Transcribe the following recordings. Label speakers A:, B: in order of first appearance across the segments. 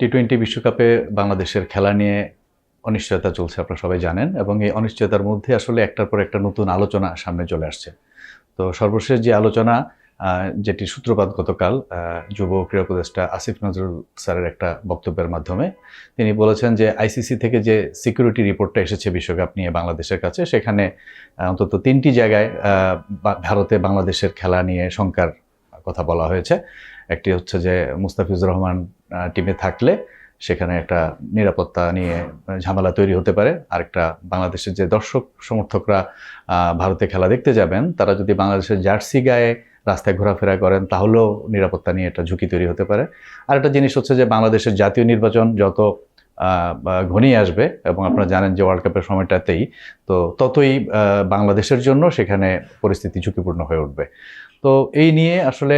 A: T twenty বিশ্বকাপে বাংলাদেশের খেলা নিয়ে অনিশ্চয়তা চলছে, আপনারা সবাই জানেন, এবং এই অনিশ্চয়তার মধ্যে আসলে একটার পর একটা নতুন আলোচনা সামনে চলে আসছে। তো সর্বশেষ যে আলোচনা যেটি সূত্রপাত গতকাল যুব ক্রীড়া উপদেষ্টা আসিফ নজরুল স্যারের একটা বক্তব্যের মাধ্যমে, তিনি বলেছেন যে আইসিসি থেকে যে সিকিউরিটি রিপোর্টটা এসেছে বিশ্বকাপ নিয়ে বাংলাদেশের কাছে, সেখানে অন্তত তিনটি জায়গায় ভারতে বাংলাদেশের খেলা নিয়ে শঙ্কার কথা বলা হয়েছে। একটি হচ্ছে যে মুস্তাফিজুর রহমান টিমে থাকলে সেখানে একটা নিরাপত্তা নিয়ে ঝামেলা তৈরি হতে পারে। আরেকটা বাংলাদেশের যে দর্শক সমর্থকরা ভারতে খেলা দেখতে যাবেন, তারা যদি বাংলাদেশের জার্সি গায়ে রাস্তায় ঘোরাফেরা করেন, তাহলেও নিরাপত্তা নিয়ে একটা ঝুঁকি তৈরি হতে পারে। আর একটা জিনিস হচ্ছে যে বাংলাদেশের জাতীয় নির্বাচন যত ঘনিয়ে আসবে, এবং আপনারা জানেন যে ওয়ার্ল্ড কাপের সময়টাতেই, তো ততই বাংলাদেশের জন্য সেখানে পরিস্থিতি ঝুঁকিপূর্ণ হয়ে উঠবে। তো এই নিয়ে আসলে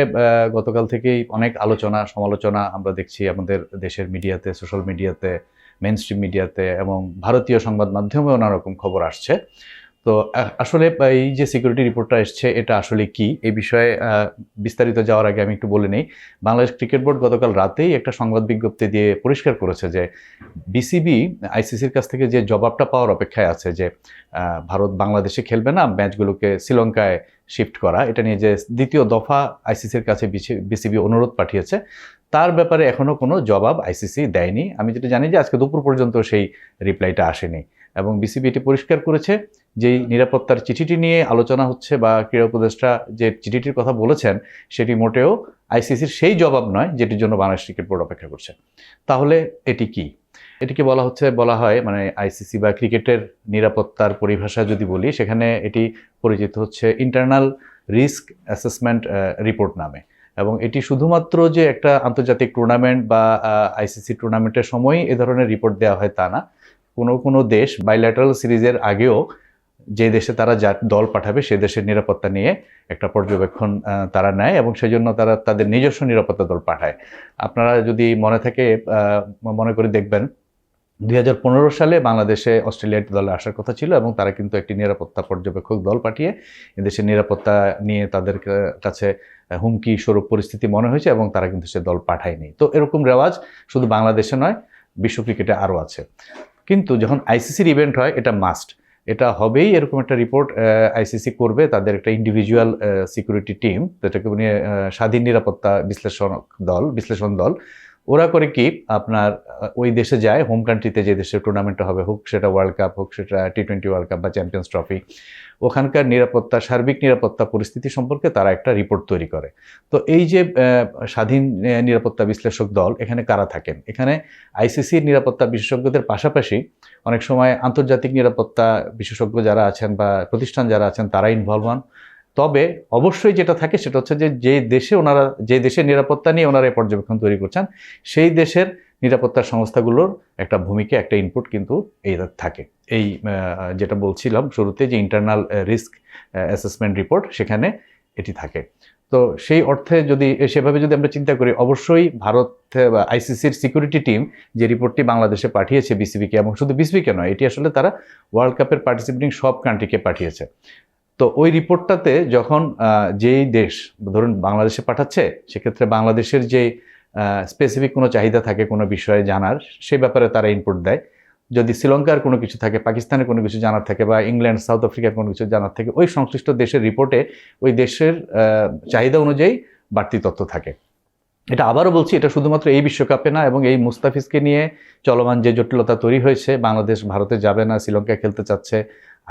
A: গতকাল থেকেই অনেক আলোচনা, সমালোচনা আমরা দেখছি আমাদের দেশের মিডিয়াতে, সোশ্যাল মিডিয়াতে মেন স্ট্রিম মিডিয়াতে এবং ভারতীয় সংবাদ মাধ্যমেও নানা রকম খবর আসছে। তো আসলে এই যে সিকিউরিটি রিপোর্টটা এসছে, এটা আসলে কি? এই বিষয়ে বিস্তারিত যাওয়ার আগে আমি একটু বলে নেই। বাংলাদেশ ক্রিকেট বোর্ড গতকাল রাতেই একটা সংবাদ বিজ্ঞপ্তি দিয়ে পরিষ্কার করেছে যে বিসিবি আইসিসির কাছ থেকে যে জবাবটা পাওয়ার অপেক্ষায় আছে যে ভারত বাংলাদেশে খেলবে না, ম্যাচগুলোকে শ্রীলঙ্কায় শিফট করা, এটা নিয়ে যে দ্বিতীয় দফা আইসিসির কাছে বিসিবি অনুরোধ পাঠিয়েছে, তার ব্যাপারে এখনও কোনো জবাব আইসিসি দেয়নি। আমি যেটা জানি যে আজকে দুপুর পর্যন্ত সেই রিপ্লাইটা আসেনি। এবং বিসিবি এটি পরিষ্কার করেছে যেই নিরাপত্তার চিঠিটি নিয়ে আলোচনা হচ্ছে বা ক্রীড়া উপদেষ্টা যে চিঠিটির কথা বলেছেন, সেটি মোটেও আইসিসির সেই জবাব নয়, যেটির জন্য বাংলাদেশ ক্রিকেট বোর্ড অপেক্ষা করছে। তাহলে এটি কি? এটিকে বলা হচ্ছে, বলা হয় মানে আইসিসি বা ক্রিকেটের নিরাপত্তার পরিভাষা যদি বলি, সেখানে এটি পরিচিত হচ্ছে ইন্টারনাল রিস্ক অ্যাসেসমেন্ট রিপোর্ট নামে। এবং এটি শুধুমাত্র যে একটা আন্তর্জাতিক টুর্নামেন্ট বা আইসিসি টুর্নামেন্টের সময়ই এ ধরনের রিপোর্ট দেওয়া হয় তা না। কোনো কোনো দেশ বাইল্যাটারাল সিরিজের আগেও যে দেশে তারা যা দল পাঠাবে, সে দেশের নিরাপত্তা নিয়ে একটা পর্যবেক্ষণ তারা নেয় এবং সেই জন্য তারা তাদের নিজস্ব নিরাপত্তা দল পাঠায়। আপনারা যদি মনে থাকে মনে করে দেখবেন, দুই হাজার পনেরো সালে বাংলাদেশে অস্ট্রেলিয়া একটি দলে আসার কথা ছিল এবং তারা কিন্তু একটি নিরাপত্তা পর্যবেক্ষক দল পাঠিয়ে এদেশের নিরাপত্তা নিয়ে তাদের কাছে হুমকি স্বরূপ পরিস্থিতি মনে হয়েছে এবং তারা কিন্তু সে দল পাঠায়নি। তো এরকম রেওয়াজ শুধু বাংলাদেশে নয়, বিশ্ব ক্রিকেটে আরও আছে। কিন্তু যখন আইসিসির ইভেন্ট হয়, এটা মাস্ট এটা হবেই, এরকম একটা রিপোর্ট আইসিসি করবে তাদের একটা ইন্ডিভিজুয়াল সিকিউরিটি টিম যেটাকে নিয়ে স্বাধীন নিরাপত্তা বিশ্লেষণ দল বিশ্লেষণ দল। ওরা করে কি, আপনার ওই দেশে যায় হোম কান্ট্রিতে যে দেশের টুর্নামেন্টটা হবে, হোক সেটা ওয়ার্ল্ড কাপ হোক সেটা টি টোয়েন্টি ওয়ার্ল্ড কাপ বা চ্যাম্পিয়ন্স ট্রফি ওখানকার নিরাপত্তা, সার্বিক নিরাপত্তা পরিস্থিতি সম্পর্কে তারা একটা রিপোর্ট তৈরি করে। তো এই যে স্বাধীন নিরাপত্তা বিশ্লেষক দল, এখানে কারা থাকেন? এখানে আইসিসির নিরাপত্তা বিশেষজ্ঞদের পাশাপাশি অনেক সময় আন্তর্জাতিক নিরাপত্তা বিশেষজ্ঞ যারা আছেন বা প্রতিষ্ঠান যারা আছেন, তারা ইনভলভ হন। তবে অবশ্যই যেটা থাকে সেটা হচ্ছে যে যে দেশে ওনারা, যে দেশের নিরাপত্তা নিয়ে ওনারা পর্যবেক্ষণ তৈরি করছেন, সেই দেশের নিরাপত্তা সংস্থাগুলোর একটা ভূমিকা, একটা ইনপুট কিন্তু এই থাকে। এই যেটা বলছিলাম শুরুতে যে ইন্টারনাল রিস্ক অ্যাসেসমেন্ট রিপোর্ট সেখানে এটি থাকে। তো সেই অর্থে যদি, সেভাবে যদি আমরা চিন্তা করি, অবশ্যই ভারত আইসিসির সিকিউরিটি টিম যে রিপোর্টটি বাংলাদেশে পাঠিয়েছে বিসিবিকে এবং শুধু বিসিবিকে নয়, এটি আসলে তারা ওয়ার্ল্ড কাপের পার্টিসিপেটিং সব কান্ট্রিকে পাঠিয়েছে। তো ওই রিপোর্টটাতে যখন যেই দেশ, ধরুন বাংলাদেশে পাঠাচ্ছে, সেক্ষেত্রে বাংলাদেশের যে স্পেসিফিক কোনো চাহিদা থাকে কোনো বিষয়ে জানার, সে ব্যাপারে তারা ইনপুট দেয়। যদি শ্রীলঙ্কার কোনো কিছু থাকে, পাকিস্তানের কোনো কিছু জানার থাকে বা ইংল্যান্ড, সাউথ আফ্রিকার কোনো কিছু জানার থাকে, ওই সংশ্লিষ্ট দেশের রিপোর্টে ওই দেশের চাহিদা অনুযায়ী বাড়তি তথ্য থাকে। এটা আবারও বলছি, এটা শুধুমাত্র এই বিশ্বকাপে না, এবং এই মুস্তাফিজকে নিয়ে চলমান যে জটিলতা তৈরি হয়েছে, বাংলাদেশ ভারতে যাবে না শ্রীলঙ্কায় খেলতে চাচ্ছে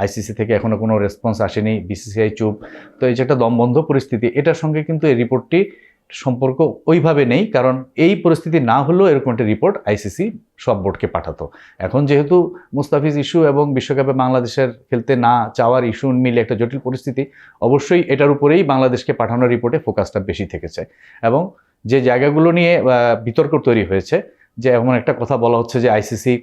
A: আইসিসি থেকে এখনও কোনো রেসপন্স আসেনি বিসিসিআই চুপ। তো এই যে একটা দমবন্ধ পরিস্থিতি, এটার সঙ্গে কিন্তু এই রিপোর্টটি সম্পর্ক ওইভাবে নেই, কারণ এই পরিস্থিতি না হলেও এরকম একটা রিপোর্ট আইসিসি সব বোর্ডকে পাঠাতো। এখন যেহেতু মুস্তাফিজ ইস্যু এবং বিশ্বকাপে বাংলাদেশের খেলতে না চাওয়ার ইস্যু মিলে একটা জটিল পরিস্থিতি, অবশ্যই এটার উপরেই বাংলাদেশকে পাঠানো রিপোর্টে ফোকাসটা বেশি থেকেছে। এবং যে জায়গাগুলো নিয়ে বিতর্ক তৈরি হয়েছে, যে এমন একটা কথা বলা হচ্ছে যে আইসিসি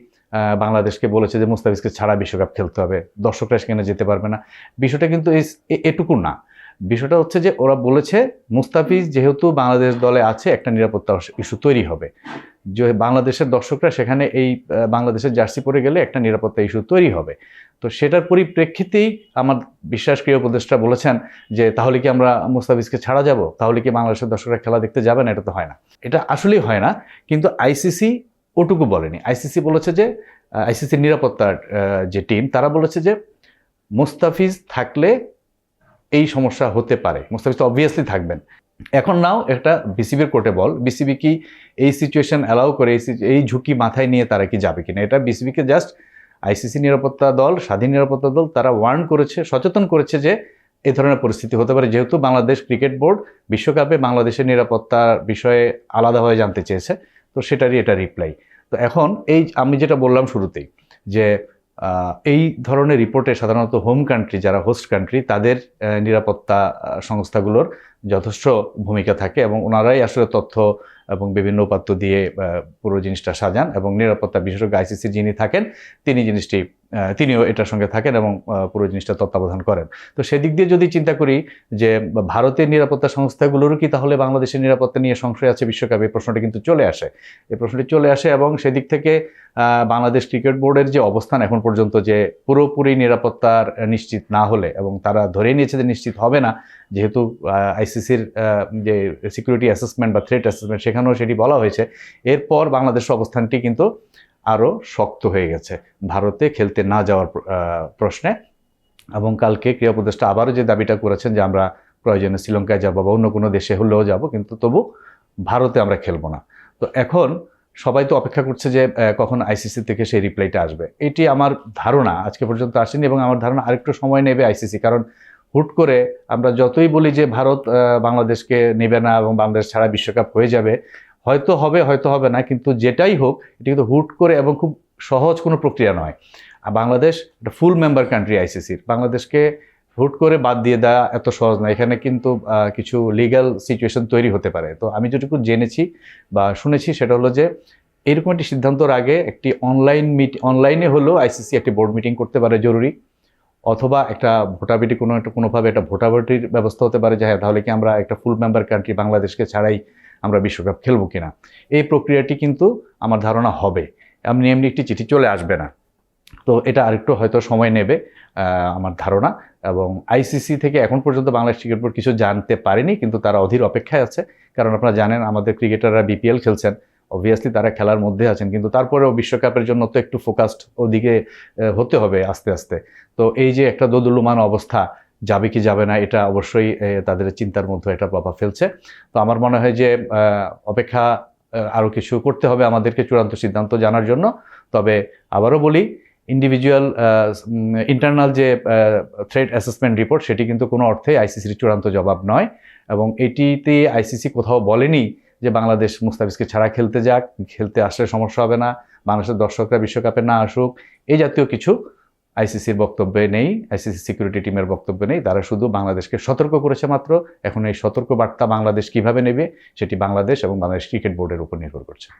A: বাংলাদেশকে বলেছে যে মুস্তাফিজকে ছাড়া বিশ্বকাপ খেলতে হবে। দর্শকরা সেখানে যেতে পারবে না। বিষয়টা কিন্তু এটুকু না। বিষয়টা হচ্ছে যে ওরা বলেছে মুস্তাফিজ যেহেতু বাংলাদেশ দলে আছে, একটা নিরাপত্তা ইস্যু তৈরি হবে। যে বাংলাদেশের দর্শকরা সেখানে এই বাংলাদেশের জার্সি পরে গেলে একটা নিরাপত্তা ইস্যু তৈরি হবে। তো সেটার পরিপ্রেক্ষিতেই আমার বিশ্বাস ক্রিয় উপদেষ্টা বলেছেন যে তাহলে কি আমরা মুস্তাফিজকে ছাড়া যাব? তাহলে কি বাংলাদেশের দর্শকরা খেলা দেখতে যাবে না এটা তো হয় না। এটা আসলেই হয় না। কিন্তু আইসিসি ওটুকু বলেনি। আইসিসি বলেছে যে আইসিসির নিরাপত্তার যে টিম তারা বলেছে যে মুস্তাফিজ থাকলে এই সমস্যা হতে পারে। মুস্তাফিজ তো অবভিয়াসলি থাকবেন। এখন নাও একটা বিসিবির কোর্টে বল। বিসিবি কি এই সিচুয়েশন অ্যালাউ করে, এই ঝুঁকি মাথায় নিয়ে তারা কি যাবে কিনা? এটা বিসিবিকে জাস্ট আইসিসি নিরাপত্তা দল, স্বাধীন নিরাপত্তা দল, তারা ওয়ার্ন করেছে, সচেতন করেছে যে এই ধরনের পরিস্থিতি হতে পারে। যেহেতু বাংলাদেশ ক্রিকেট বোর্ড বিশ্বকাপে বাংলাদেশের নিরাপত্তার বিষয়ে আলাদাভাবে জানতে চেয়েছে। তো সেটারই এটা রিপ্লাই তো এখন এই আমি যেটা বললাম শুরুতেই যে এই ধরনের রিপোর্টে সাধারণত হোম কান্ট্রি যারা হোস্ট কান্ট্রি তাদের নিরাপত্তা সংস্থাগুলোর যথেষ্ট ভূমিকা থাকে এবং ওনারাই আসলে তথ্য এবং বিভিন্ন উপাত্ত দিয়ে পুরো জিনিসটা সাজান এবং নিরাপত্তা বিশেষজ্ঞ আইসিসি যিনি থাকেন, তিনি জিনিসটি তিনিও এটার সঙ্গে থাকেন এবং পুরো জিনিসটা তত্ত্বাবধান করেন। তো সেদিক দিয়ে যদি চিন্তা করি যে, ভারতের নিরাপত্তা সংস্থাগুলোরও কি তাহলে বাংলাদেশের নিরাপত্তা নিয়ে সংশয় আছে বিশ্বকাপে? এই প্রশ্নটি কিন্তু চলে আসে। এই প্রশ্নটি চলে আসে এবং সেদিক থেকে বাংলাদেশ ক্রিকেট বোর্ডের যে অবস্থান এখন পর্যন্ত যে পুরোপুরি নিরাপত্তার নিশ্চিত না হলে এবং তারা ধরে নিয়েছে যে নিশ্চিত হবে না, যেহেতু আইসিসির যে সিকিউরিটি অ্যাসেসমেন্ট বা থ্রেট অ্যাসেসমেন্ট সেখানেও সেটি বলা হয়েছে, এরপর বাংলাদেশের অবস্থানটি কিন্তু আরও শক্ত হয়ে গেছে। ভারতে খেলতে না যাওয়ার প্রশ্নে এবং কালকে ক্রীড়া উপদেষ্টা আবারও যে দাবিটা করেছেন যে আমরা প্রয়োজনে শ্রীলঙ্কায় যাব বা অন্য কোনো দেশে হলেও যাব, কিন্তু তবু ভারতে আমরা খেলব না। তো এখন সবাই তো অপেক্ষা করছে যে কখন আইসিসি থেকে সেই রিপ্লাইটা আসবে। এটি আমার ধারণা, আজকে পর্যন্ত আসেনি এবং আমার ধারণা আরেকটু সময় নেবে আইসিসি, কারণ হুট করে আমরা যতই বলি যে ভারত বাংলাদেশকে নেবে না এবং বাংলাদেশ ছাড়া বিশ্বকাপ হয়ে যাবে, হয়তো হবে হয়তো হবে না, কিন্তু যেটাই হোক, এটি কিন্তু হুট করে এবং খুব সহজ কোনো প্রক্রিয়া নয়। আর বাংলাদেশ একটা ফুল মেম্বার কান্ট্রি আইসিসির বাংলাদেশকে হুট করে বাদ দিয়ে দেওয়া এত সহজ না। এখানে কিন্তু কিছু লিগ্যাল সিচুয়েশন তৈরি হতে পারে। তো আমি যেটুকু জেনেছি বা শুনেছি সেটা হলো যে, এরকম একটি সিদ্ধান্তর আগে একটি অনলাইন মিট অনলাইনে হলেও আইসিসি একটি বোর্ড মিটিং করতে পারে জরুরি। অথবা একটা ভোটাভুটি কোনো একটা, কোনোভাবে একটা ভোটাভুটির ব্যবস্থা হতে পারে যে হ্যাঁ তাহলে কি আমরা একটা ফুল মেম্বার কান্ট্রি বাংলাদেশকে ছাড়াই আমরা বিশ্বকাপ খেলব কিনা? এই প্রক্রিয়াটি কিন্তু আমার ধারণা হবে। এমনি এমনি একটি চিঠি চলে আসবে না। তো এটা আরেকটু হয়তো সময় নেবে আমার ধারণা। এবং আইসিসি থেকে এখন পর্যন্ত বাংলাদেশ ক্রিকেট বোর্ড কিছু জানতে পারেনি, কিন্তু তারা অধীর অপেক্ষায় আছে। কারণ আপনারা জানেন, আমাদের ক্রিকেটাররা বিপিএল খেলছেন। অবভিয়াসলি তারা খেলার মধ্যে আছেন, কিন্তু তারপরেও বিশ্বকাপের জন্য তো একটু ফোকাসড ওদিকে হতে হবে আস্তে আস্তে। তো এই যে একটা দোদুল্যমান অবস্থা, যাবে কি যাবে না, এটা অবশ্যই তাদের চিন্তার মধ্যে একটা প্রভাব ফেলছে। তো আমার মনে হয় যে অপেক্ষা আরও কিছু করতে হবে আমাদেরকে চূড়ান্ত সিদ্ধান্ত জানার জন্য। তবে আবারও বলি ইন্ডিভিজুয়াল ইন্টারনাল যে থ্রেড অ্যাসেসমেন্ট রিপোর্ট সেটি কিন্তু কোনো অর্থে আইসিসির চূড়ান্ত জবাব নয়। এবং এটিতে আইসিসি কোথাও বলেনি যে বাংলাদেশ মুস্তাফিজকে ছাড়া খেলতে যাক, খেলতে আসলে সমস্যা হবে না, বাংলাদেশের দর্শকরা বিশ্বকাপে না আসুক, এই জাতীয় কিছু আইসিসির বক্তব্যে নেই, আইসিসি সিকিউরিটি টিমের বক্তব্যে নেই, তারা শুধু বাংলাদেশকে সতর্ক করেছে মাত্র, এখন এই সতর্ক বার্তা বাংলাদেশ কীভাবে নেবে, সেটি বাংলাদেশ এবং বাংলাদেশ ক্রিকেট বোর্ডের উপর নির্ভর করছে।